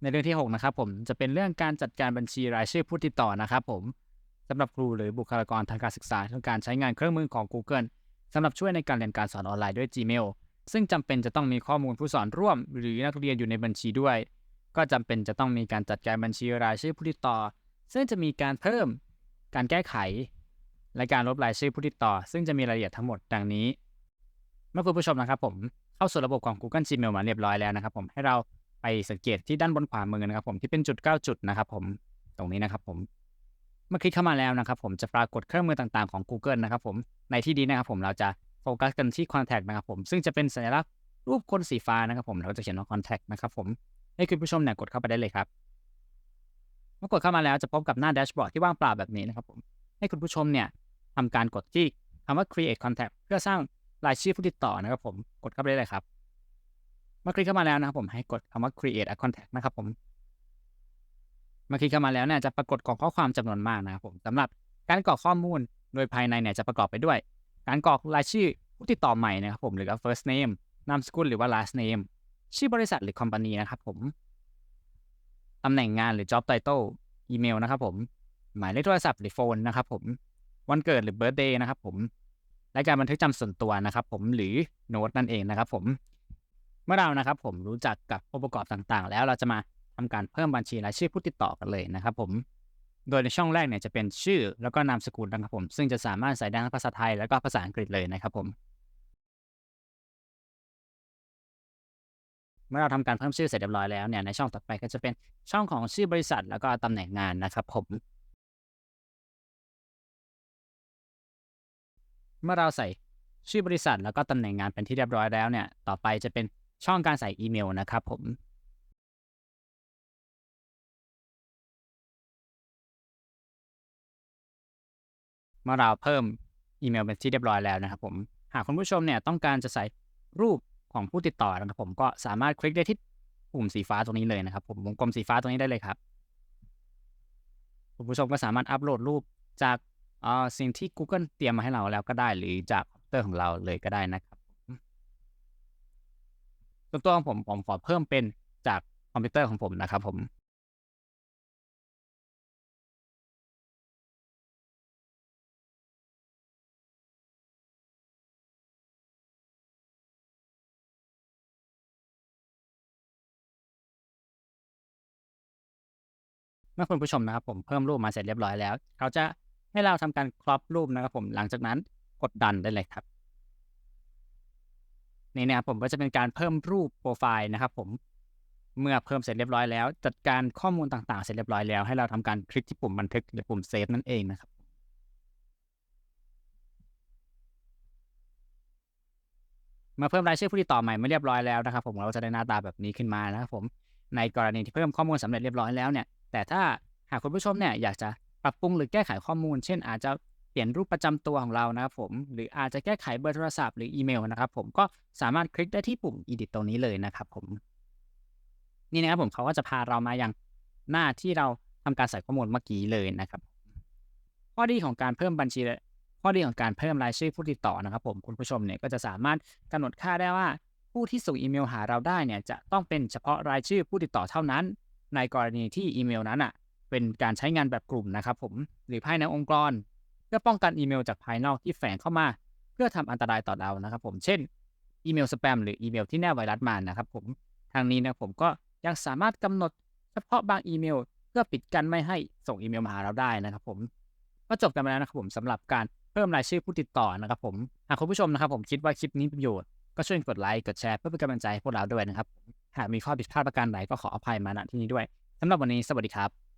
ในเรื่องที่ 6 นะครับผมจะเป็นเรื่องการจัดการบัญชีรายชื่อผู้ติดต่อนะครับผมสำหรับครูหรือบุคลากรทางการศึกษาต้องการใช้งานเครื่องมือของ Google สำหรับช่วยในการเรียนการสอนออนไลน์ด้วย Gmail ซึ่งจำเป็นจะต้องมีข้อมูลผู้สอนร่วม หรือนักเรียนอยู่ในบัญชีด้วย ก็จำเป็นจะต้องมีการจัดการบัญชีรายชื่อผู้ติดต่อ ซึ่งจะมีการเพิ่มการแก้ไข และการลบรายชื่อผู้ติดต่อ ซึ่งจะมีรายละเอียดทั้งหมดดังนี้ เมื่อคุณผู้ชมนะครับผมเข้าสู่ระบบของ Google Gmail มาเรียบร้อยแล้วนะครับผมให้เรา ไปสังเกตที่ด้านบนขวามือนะครับผมที่เป็นจุด 9 จุดนะครับผมตรงนี้นะครับผมเมื่อคลิกเข้ามาแล้วนะครับผมจะปรากฏเครื่องมือต่างๆของ Google นะครับผมในที่นี้นะครับผมเราจะโฟกัสกันที่ Contact นะครับผมซึ่งจะเป็นสัญลักษณ์รูปคนสีฟ้านะครับผมเราจะเขียนว่า Contact นะครับผมให้คุณผู้ชมเนี่ยกดเข้าไปได้เลยครับเมื่อกดเข้ามาแล้วจะพบกับหน้าแดชบอร์ดที่ว่างเปล่าแบบนี้นะครับผมให้คุณผู้ชมเนี่ยทำการกดที่คำว่า create contact เพื่อสร้างรายชื่อผู้ติดต่อนะครับผมกดเข้าไปได้เลยครับ เมื่อคลิกเข้ามาแล้วนะครับผมให้กดคำว่า create a contact นะครับผมเมื่อคลิกเข้ามาแล้วเนี่ยจะปรากฏกล่องข้อความจำนวนมากนะครับผมสำหรับการกรอกข้อมูลโดยภายในเนี่ยจะประกอบไปด้วย การกรอกรายชื่อผู้ติดต่อใหม่นะครับผมหรือว่า first name นามสกุลหรือว่า last name ชื่อบริษัทหรือ company นะครับผมตำแหน่งงานหรือ job title อีเมลนะครับผมหมายเลขโทรศัพท์หรือโฟนนะครับผมวันเกิดหรือ birthday นะครับผมและการบันทึกจำส่วนตัวนะครับผมหรือโน้ตนั่นเองนะครับผม มื่อเรานะครับผมรู้จักกับองค์ประกอบต่างๆ แล้วเราจะมาทำการเพิ่มบัญชีรายชื่อผู้ติดต่อกันเลยนะครับผม โดยในช่องแรกเนี่ยจะเป็นชื่อแล้วก็นามสกุลนะครับผม ซึ่งจะสามารถใส่ได้ทั้งภาษาไทยแล้วก็ภาษาอังกฤษเลยนะครับผม เมื่อเราทำการเพิ่มชื่อเสร็จเรียบร้อยแล้วเนี่ยในช่องต่อไปก็จะเป็นช่องของชื่อบริษัท แล้วก็ตำแหน่งงานนะครับผมเมื่อเราใส่ชื่อบริษัทแล้วก็ตำแหน่งงานเป็นที่เรียบร้อยแล้วเนี่ย ต่อไปจะเป็น ช่องการใส่อีเมลนะครับผมเมื่อเราเพิ่มอีเมลเป็นที่เรียบร้อยแล้วนะครับผมหากคุณผู้ชมเนี่ยต้องการจะใส่รูปของผู้ติดต่อนะครับผมก็สามารถคลิกได้ที่ปุ่มสีฟ้าตรงนี้เลยนะครับผมวงกลมสีฟ้าตรงนี้ได้เลยครับ คุณผู้ชมก็สามารถอัปโหลดรูปจากสิ่งที่ Google เตรียมมาให้เราแล้วก็ได้ หรือจากคอมพิวเตอร์ของเราเลยก็ได้นะครับ ส่วนตัวของผมผมขอเพิ่มเป็นจากคอมพิวเตอร์ของผมนะครับผมเมื่อคุณผู้ชมนะครับผมเพิ่มรูปมาเสร็จเรียบร้อยแล้ว เขาจะให้เราทำการครอปรูปนะครับผมหลังจากนั้นกดดันได้เลยครับ นี่นะครับผมก็จะเป็นการเพิ่มรูปโปรไฟล์นะครับ ผมเมื่อเพิ่มเสร็จเรียบร้อยแล้ว จัดการข้อมูลต่างๆ เสร็จเรียบร้อยแล้วให้เราทำการคลิกที่ปุ่มบันทึกหรือปุ่มเซฟนั่นเองนะครับมื่อเพิ่มรายชื่อผู้ติดต่อใหม่ไม่เรียบร้อยแล้วนะครับ ผมเราจะได้หน้าตาแบบนี้ขึ้นมานะครับผมในกรณีที่เพิ่มข้อมูลสำเร็จเรียบร้อยแล้วเนี่ยแต่ถ้าหากคุณผู้ชมเนี่ยอยากจะปรับปรุงหรือแก้ไขข้อมูล เช่นอาจจะ เปลี่ยนรูปประจำตัวของเรานะครับผม หรืออาจจะแก้ไขเบอร์โทรศัพท์หรืออีเมลนะครับผมก็สามารถคลิกได้ที่ปุ่ม edit ตรงนี้เลยนะครับผม นี่นะครับผมเขาก็จะพาเรามาอยังหน้าที่เราทำการใส่ข้อมูลเมื่อกี้เลยนะครับ ข้อดีของการเพิ่มบัญชีข้อดีของการเพิ่มรายชื่อผู้ติดต่อนะครับ ผมคุณผู้ชมเนี่ยก็จะสามารถกำหนดค่าได้ว่าผู้ที่ส่งอีเมลหาเราได้เนี่ยจะต้องเป็นเฉพาะรายชื่อผู้ติดต่อเท่านั้น ในกรณีที่อีเมลนั้นอะเป็นการใช้งานแบบกลุ่มนะครับผมหรือภายในองค์กร พื่อป้องกันอีเมลจากภายนอกที่แฝงเข้ามา เพื่อทำอันตรายต่อเรานะครับผมเช่นอีเมลสแปมหรืออีเมลที่แนบไวรัสมานะครับผมทางนี้นะผมก็ยังสามารถกำหนดเฉพาะบางอีเมล เพื่อปิดกั้นไม่ให้ส่งอีเมลมาหาเราได้นะครับผมก็จบกันไปแล้วนะครับผมสำหรับการเพิ่มรายชื่อผู้ติดต่อนะครับผมหากคุณผู้ชมนะครับผมคิดว่าคลิปนี้ประโยชน์ก็ช่วยกดไลค์กดแชร์เพื่อเป็นกำลังใจให้พวกเราด้วยนะครับหากมีข้อผิดพลาดประการใดก็ขออภัยมาณที่นี้ด้วยสำหรับวันนี้สวัสดีครับ